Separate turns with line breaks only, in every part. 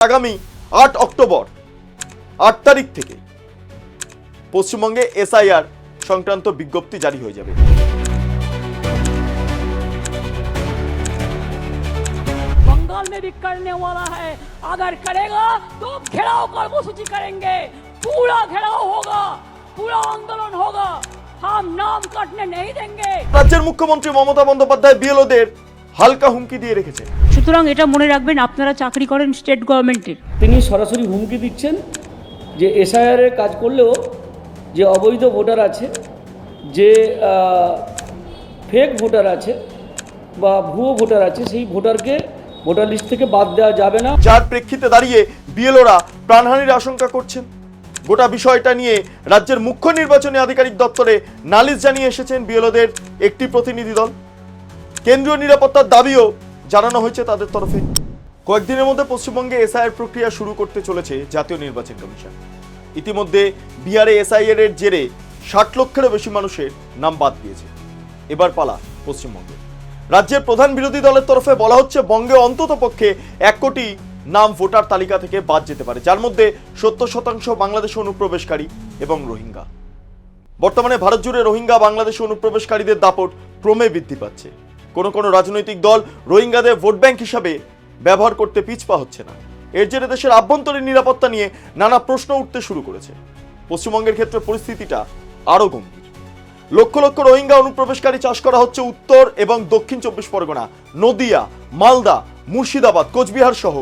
আগামী আট অক্টোবর আট তারিখ থেকে পশ্চিমবঙ্গে এসআইআর সংক্রান্ত বিজ্ঞপ্তি জারি হয়ে যাবে
बंगाल में भी करने वाला है अगर करेगा तो घेराव कर्मसूची करेंगे पूरा घेराव होगा पूरा आंदोलन होगा हम नाम कटने नहीं देंगे
রাজ্যের মুখ্যমন্ত্রী মমতা বন্দ্যোপাধ্যায় বিএলওদের হালকা হুমকি দিয়ে রেখেছে
সুতরাং এটা মনে রাখবেন আপনারা চাকরি করেন স্টেট গভর্নমেন্টের
তিনি সরাসরি হুমকি দিচ্ছেন যে এসআইআরের কাজ করলেও যে অবৈধ ভোটার আছে যে ফেক ভোটার আছে বা ভুয়ো ভোটার আছে সেই ভোটারকে ভোটার লিস্ট থেকে বাদ দেওয়া যাবে না।
যার প্রেক্ষিতে দাঁড়িয়ে বিএলওরা প্রাণহানির আশঙ্কা করছেন। গোটা বিষয়টা নিয়ে রাজ্যের মুখ্য নির্বাচনী আধিকারিক দপ্তরে নালিশ জানিয়ে এসেছেন বিএলওদের একটি প্রতিনিধি দল। কেন্দ্রীয় নিরাপত্তার দাবিও জানানো হয়েছে তাদের তরফে। কয়েকদিনের মধ্যে পশ্চিমবঙ্গে এসআইআর প্রক্রিয়া শুরু করতে চলেছে জাতীয় নির্বাচন কমিশন। ইতিমধ্যে বিহারে এসআইআর এর জেরে ষাট লক্ষেরও বেশি মানুষের নাম বাদ দিয়েছে। এবার পালা পশ্চিমবঙ্গে। রাজ্যের প্রধান বিরোধী দলের তরফে বলা হচ্ছে, বঙ্গে অন্তত পক্ষে এক কোটি নাম ভোটার তালিকা থেকে বাদ যেতে পারে, যার মধ্যে সত্তর শতাংশ বাংলাদেশ অনুপ্রবেশকারী এবং রোহিঙ্গা। বর্তমানে ভারত জুড়ে রোহিঙ্গা বাংলাদেশে অনুপ্রবেশকারীদের দাপট ক্রমে বৃদ্ধি পাচ্ছে। কোনো কোনো রাজনৈতিক দল রোহিঙ্গাদের ভোট ব্যাংক হিসাবে ব্যবহার করতে পিছপা হচ্ছে না। এর জেরে দেশের আভ্যন্তরীণ নিরাপত্তা নিয়ে নানা প্রশ্ন উঠতে শুরু করেছে। পশ্চিমবঙ্গের ক্ষেত্রে পরিস্থিতিটা আরও গম্ভীর। লক্ষ লক্ষ রোহিঙ্গা অনুপ্রবেশকারী চাষ করা হচ্ছে উত্তর এবং দক্ষিণ চব্বিশ পরগনা, নদিয়া, মালদা, মুর্শিদাবাদ, কোচবিহার সহ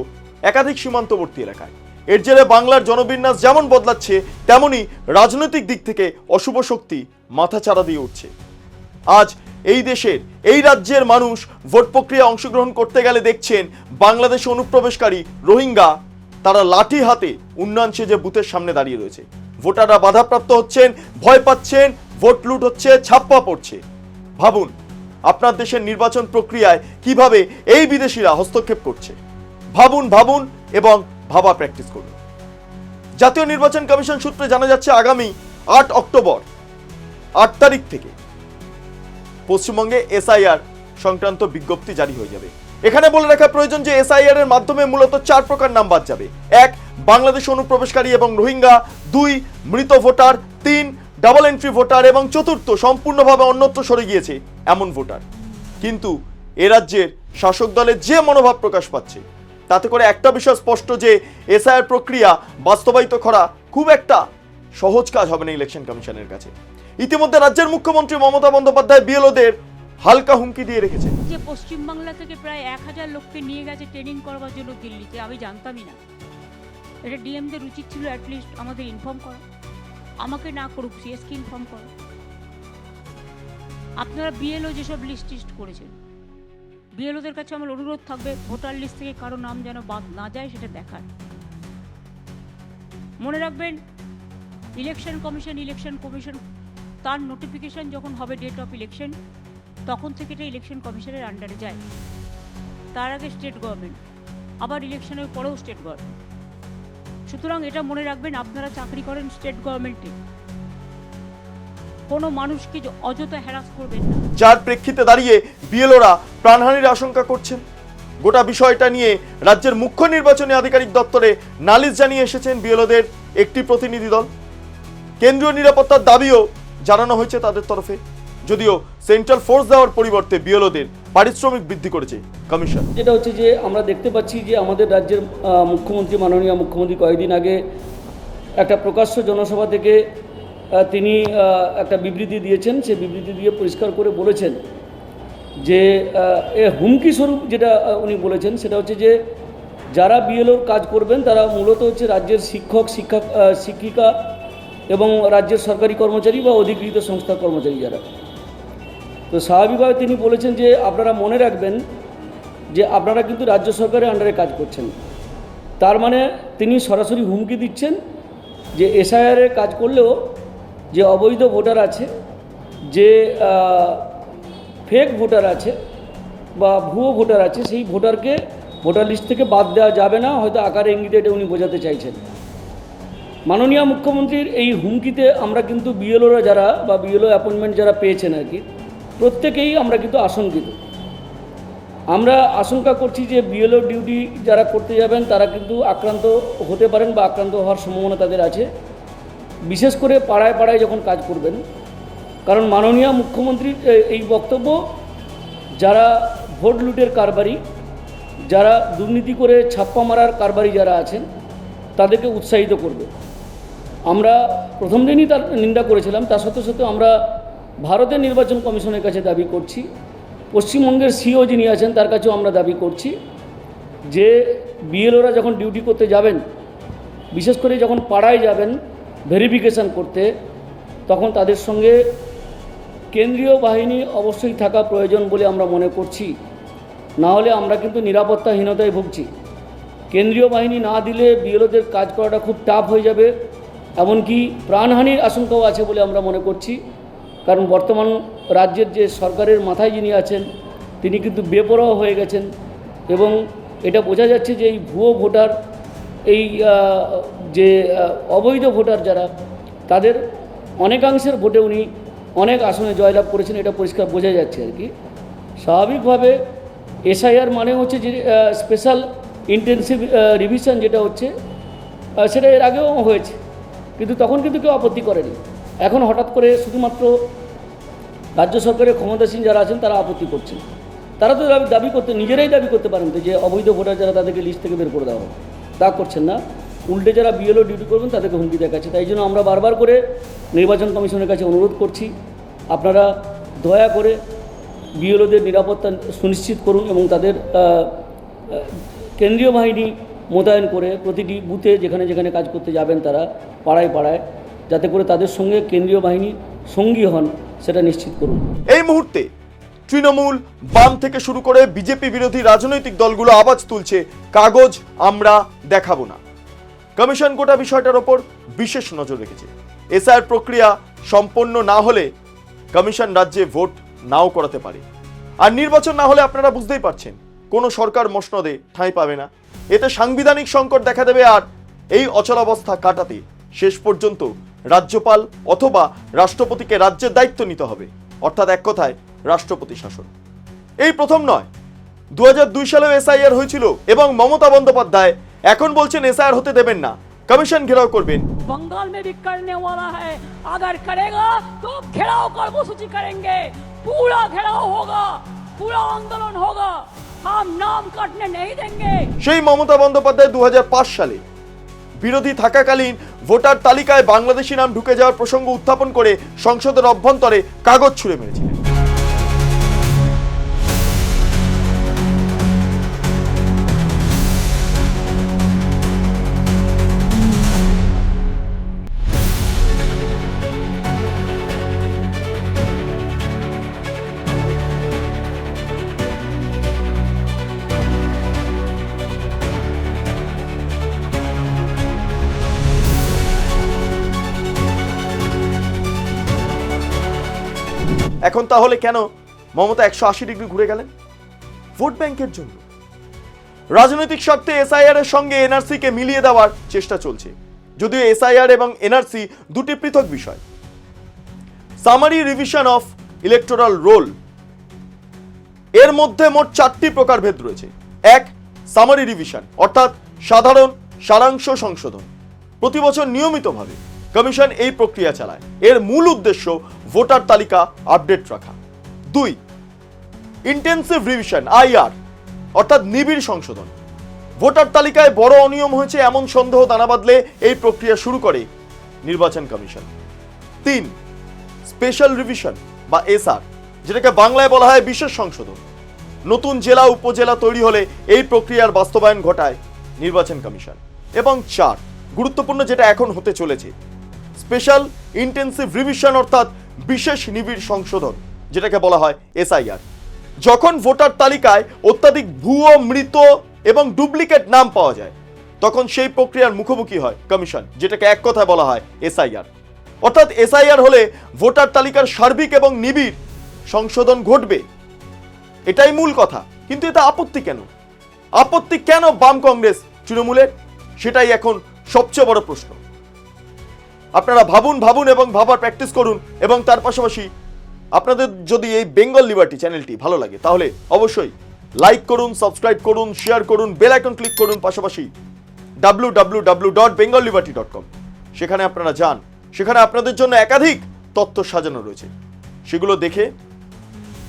একাধিক সীমান্তবর্তী এলাকায়। এর জেরে বাংলার জনবিন্যাস যেমন বদলাচ্ছে, তেমনি রাজনৈতিক দিক থেকে অশুভ শক্তি মাথাচাড়া দিয়ে উঠছে। আজ এই দেশের, এই রাজ্যের মানুষ ভোট প্রক্রিয়া অংশগ্রহণ করতে গেলে দেখছেন বাংলাদেশ অনুপ্রবেশকারী রোহিঙ্গা। তারা লাঠি হাতে উন্নয়ন সেজে বুথের সামনে দাঁড়িয়ে রয়েছে। ভোটাররা বাধাপ্রাপ্ত হচ্ছেন, ভয় পাচ্ছেন, ভোট লুট হচ্ছে, ছাপ্পা পড়ছে। ভাবুন, আপনার দেশের নির্বাচন প্রক্রিয়ায় কীভাবে এই বিদেশিরা হস্তক্ষেপ করছে? ভাবুন ভাবুন এবং ভাবা প্র্যাকটিস করুন। জাতীয় নির্বাচন কমিশন সূত্রে জানা যাচ্ছে, আগামী আট অক্টোবর, আট তারিখ থেকে পশ্চিমবঙ্গে এসআইআর সংক্রান্ত বিজ্ঞপ্তি জারি হয়ে যাবে। এখানে বলে রাখা প্রয়োজন যে এসআইআর এর মাধ্যমে মূলত চার প্রকার নাম বাদ যাবে। এক, বাংলাদেশ অনুপ্রবেশকারী এবং রোহিঙ্গা। দুই, মৃত ভোটার। তিন, ডাবল এন্ট্রি ভোটার। এবং চতুর্থ, সম্পূর্ণভাবে অন্যত্র সরে গিয়েছে এমন ভোটার। কিন্তু এ রাজ্যের শাসক দলের যে মনোভাব প্রকাশ পাচ্ছে, তাতে করে একটা বিষয় স্পষ্ট যে এসআইআর প্রক্রিয়া বাস্তবায়িত করা খুব একটা সহজ কাজ হবে না ইলেকশন কমিশনের কাছে। ইতিমধ্যে রাজ্যের মুখ্যমন্ত্রী মমতা বন্দ্যোপাধ্যায় বিএলওদের হালকা হুমকি দিয়ে রেখেছেন
যে পশ্চিমবাংলা থেকে প্রায় এক হাজার লোককে নিয়ে গেছে ট্রেনিং করবার জন্য দিল্লিতে, আমি জানতামই না। এটা ডিএমদের উচিত ছিল অ্যাটলিস্ট আমাদের ইনফর্ম করা। আমাকে না করুক সিএসকে ইনফর্ম করা। আপনারা বিএলও যেসব লিস্ট টিস্ট করেছেন, বিএলওদের কাছে আমার অনুরোধ থাকবে, ভোটার লিস্ট থেকে কারও নাম যেন বাদ না যায়, সেটা দেখার। মনে রাখবেন ইলেকশন কমিশন ইলেকশন কমিশন তার নোটিফিকেশন যখন হবে ডেট অফ ইলেকশন তখন থেকে এটা ইলেকশন কমিশনের আন্ডারে যায়। তার আগে স্টেট গভর্নমেন্ট আবার ইলেকশনের পরেও স্টেট গভর্নমেন্ট সুতরাং এটা মনে রাখবেন, আপনারা চাকরি করেন স্টেট গভর্নমেন্টে কোনো মানুষকে অযথা হ্যারাস করবেন না।
যার প্রেক্ষিতে দাঁড়িয়ে বিএলওরা প্রাণহানির আশঙ্কা করছেন, গোটা বিষয়টা নিয়ে রাজ্যের মুখ্য নির্বাচনী আধিকারিক দপ্তরে নালিশ জানিয়ে এসেছেন বিএলওদের একটি প্রতিনিধি দল। কেন্দ্রীয় নিরাপত্তার দাবিও জানানো হয়েছে তাদের তরফে। যদিও সেন্ট্রাল ফোর্স দেওয়ার পরিবর্তে বিএলওদের পারিশ্রমিক বৃদ্ধি করেছে কমিশন
যেটা হচ্ছে যে আমরা দেখতে পাচ্ছি যে আমাদের রাজ্যের মুখ্যমন্ত্রী, মাননীয় মুখ্যমন্ত্রী কয়েকদিন আগে একটা প্রকাশ্য জনসভা থেকে তিনি একটা বিবৃতি দিয়েছেন। সেই বিবৃতি দিয়ে পরিষ্কার করে বলেছেন যে এ হুমকি স্বরূপ যেটা উনি বলেছেন, সেটা হচ্ছে যে যারা বিএলওর কাজ করবেন, তারা মূলত হচ্ছে রাজ্যের শিক্ষক, শিক্ষা শিক্ষিকা এবং রাজ্যের সরকারি কর্মচারী বা অধিকৃত সংস্থার কর্মচারী যারা। তো স্বাভাবিকভাবে তিনি বলেছেন যে আপনারা মনে রাখবেন যে আপনারা কিন্তু রাজ্য সরকারের আন্ডারে কাজ করছেন। তার মানে তিনি সরাসরি হুমকি দিচ্ছেন যে এসআইআরের কাজ করলেও যে অবৈধ ভোটার আছে, যে ফেক ভোটার আছে বা ভুয়ো ভোটার আছে, সেই ভোটারকে ভোটার লিস্ট থেকে বাদ দেওয়া যাবে না, হয়তো আকারে ইঙ্গিতে এটা উনি বোঝাতে চাইছেন। মাননীয় মুখ্যমন্ত্রীর এই হুমকিতে আমরা কিন্তু বিএলওরা যারা বা বিএলও অ্যাপয়েন্টমেন্ট যারা পেয়েছেন আর কি, প্রত্যেকেই আমরা কিন্তু আশঙ্কিত। আমরা আশঙ্কা করছি যে বিএলও ডিউটি যারা করতে যাবেন তারা কিন্তু আক্রান্ত হতে পারেন বা আক্রান্ত হওয়ার সম্ভাবনা তাদের আছে। বিশেষ করে পাড়ায় পাড়ায় যখন কাজ করবেন, কারণ মাননীয় মুখ্যমন্ত্রীর এই বক্তব্য, যারা ভোট লুটের কারবারি, যারা দুর্নীতি করে ছাপ্পা মারার কারবারি যারা আছেন, তাদেরকে উৎসাহিত করবে। আমরা প্রথম দিনই তার নিন্দা করেছিলাম তা সত্ত্বেও সত্ত্বেও আমরা ভারতের নির্বাচন কমিশনের কাছে দাবি করছি, পশ্চিমবঙ্গের সিও যিনি আছেন তার কাছেও আমরা দাবি করছি যে বিএলওরা যখন ডিউটি করতে যাবেন, বিশেষ করে যখন পাড়ায় যাবেন ভেরিফিকেশন করতে, তখন তাদের সঙ্গে কেন্দ্রীয় বাহিনী অবশ্যই থাকা প্রয়োজন বলে আমরা মনে করছি। না হলে আমরা কিন্তু নিরাপত্তাহীনতায় ভুগছি। কেন্দ্রীয় বাহিনী না দিলে বিএলওদের কাজ করাটা খুব টাফ হয়ে যাবে। এমনকি প্রাণহানির আশঙ্কাও আছে বলে আমরা মনে করছি। কারণ বর্তমান রাজ্যের যে সরকারের মাথায় যিনি আছেন, তিনি কিন্তু বেপরোয়া হয়ে গেছেন এবং এটা বোঝা যাচ্ছে যে এই ভুয়ো ভোটার, এই যে অবৈধ ভোটার যারা, তাদের অনেকাংশের ভোটে উনি অনেক আসনে জয়লাভ করেছেন, এটা পরিষ্কার বোঝা যাচ্ছে আর কি। স্বাভাবিকভাবে এসআইআর মানে হচ্ছে যে স্পেশাল ইন্টেন্সিভ রিভিশন যেটা হচ্ছে সেটা এর আগেও হয়েছে। কিন্তু তখন কিন্তু কেউ আপত্তি করেনি। এখন হঠাৎ করে শুধুমাত্র রাজ্য সরকারের ক্ষমতাসীন যারা আছেন, তারা আপত্তি করছেন। তারা তো দাবি করতে, নিজেরাই দাবি করতে পারেন যে অবৈধ ভোটার যারা, তাদেরকে লিস্ট থেকে বের করে দেওয়া হবে তা করছেন না। উল্টে যারা বিএলও ডিউটি করবেন, তাদেরকে হুমকি দেখাচ্ছে। তাই জন্য আমরা বারবার করে নির্বাচন কমিশনের কাছে অনুরোধ করছি, আপনারা দয়া করে বিএলওদের নিরাপত্তা সুনিশ্চিত করুন এবং তাদের কেন্দ্রীয় বাহিনী মোতায়েন করে প্রতিটি বুথে যেখানে যেখানে কাজ করতে যাবেন তারা পাড়ায় পাড়ায়, যাতে করে তাদের সঙ্গে কেন্দ্রীয় বাহিনী সঙ্গী হন, সেটা নিশ্চিত করুন।
এই মুহূর্তে তৃণমূল বাম থেকে শুরু করে বিজেপি বিরোধী রাজনৈতিক দলগুলো আওয়াজ তুলছে, কাগজ আমরা দেখাবো না। কমিশন গোটা বিষয়টার ওপর বিশেষ নজর রেখেছে। এসআর প্রক্রিয়া সম্পন্ন না হলে কমিশন রাজ্যে ভোট নাও করাতে পারে। আর নির্বাচন না হলে আপনারা বুঝতেই পারছেন, কোনো সরকার মসনদে ঠাঁই পাবে না। এতে সাংবিধানিক সংকট দেখা দেবে আর এই অচলাবস্থা কাটাতে শেষ পর্যন্ত রাজ্যপাল অথবা রাষ্ট্রপতিকে রাজ্যের দায়িত্ব নিতে হবে অর্থাৎ এক কথায় রাষ্ট্রপতি শাসন এই প্রথম নয় দু দুই সালেও এসআইআর হয়েছিল এবং মমতা বন্দ্যোপাধ্যায় এখন বলছেন এসআইআর হতে দেবেন না কমিশন ঘেরাও করবেন
बंगाल में भी करने वाला है अगर करेगा तो घेराव कर्मसूची करेंगे पूरा घेराव होगा पूरा आंदोलन होगा हम नाम कटने नहीं देंगे
সেই মমতা বন্দ্যোপাধ্যায় দু সালে বিরোধী থাকাকালীন ভোটার তালিকায় বাংলাদেশি নাম ঢুকে যাওয়ার প্রসঙ্গ উত্থাপন করে সংসদের অভ্যন্তরে কাগজ ছুঁড়ে মেরেছিলেন এখন তাহলে কেন মমতা একশো আশি ডিগ্রি ঘুরে গেলেন? ভোট ব্যাংকের জন্য। রাজনৈতিক স্বার্থে এসআইআর এর সঙ্গে এনআরসি কে মিলিয়ে দেওয়ার চেষ্টা চলছে। যদিও এসআইআর এবং এনআরসি দুটি পৃথক বিষয়। Summary revision of electoral roll. এর মধ্যে মোট চারটি প্রকারভেদ রয়েছে। এক, সামারি রিভিশন, অর্থাৎ সাধারণ সারাংশ সংশোধন। প্রতি বছর নিয়মিতভাবে কমিশন এই প্রক্রিয়া চালায়। এর মূল উদ্দেশ্য ভোটার তালিকা আপডেট রাখা। দুই ইন্টেন্সিভ রিভিশন আইআর অর্থাৎ নিবিড় সংশোধন। ভোটার তালিকায় বড় অনিয়ম হয়েছে, এমন সন্দেহ দানা বাঁধলে এই প্রক্রিয়া শুরু করে নির্বাচন কমিশন। তিন স্পেশাল রিভিশন বা এসআর যেটাকে বাংলায় বলা হয় বিশেষ সংশোধন। নতুন জেলা, উপজেলা তৈরি হলে এই প্রক্রিয়ার বাস্তবায়ন ঘটায় নির্বাচন কমিশন। এবং চার, গুরুত্বপূর্ণ যেটা এখন হতে চলেছে স্পেশাল ইন্টেন্সিভ রিভিশন অর্থাৎ বিশেষ নিবিড় সংশোধন, যেটাকে বলা হয় এসআইআর। যখন ভোটার তালিকায় অত্যাধিক ভুয়ো, মৃত এবং ডুপ্লিকেট নাম পাওয়া যায়, তখন সেই প্রক্রিয়ার মুখোমুখি হয় কমিশন, যেটাকে এক কথায় বলা হয় এসআইআর। অর্থাৎ এসআইআর হলে ভোটার তালিকার সার্বিক এবং নিবিড় সংশোধন ঘটবে। এটাই মূল কথা, কিন্তু এটা আপত্তি কেন? আপত্তি কেন বাম কংগ্রেস, তৃণমূলের? সেটাই এখন সবচেয়ে বড় প্রশ্ন। আপনারা ভাবুন ভাবুন এবং ভাবার প্র্যাকটিস করুন এবং তার পাশাপাশি আপনাদের যদি এই বেঙ্গল লিবার্টি চ্যানেলটি ভালো লাগে, তাহলে অবশ্যই লাইক করুন সাবস্ক্রাইব করুন শেয়ার করুন বেল আইকন ক্লিক করুন, পাশাপাশি W dot Bengal dot com সেখানে আপনারা যান, সেখানে আপনাদের জন্য একাধিক তথ্য সাজানো রয়েছে। সেগুলো দেখে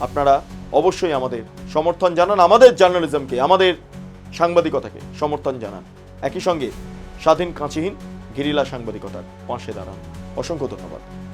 আপনারা অবশ্যই আমাদের সমর্থন জানান, আমাদের জার্নালিজমকে আমাদের সাংবাদিকতাকে সমর্থন জানান। একই সঙ্গে স্বাধীন কাঁচিহীন গেরিলা সাংবাদিকতার পাশে দাঁড়ান। অসংখ্য ধন্যবাদ।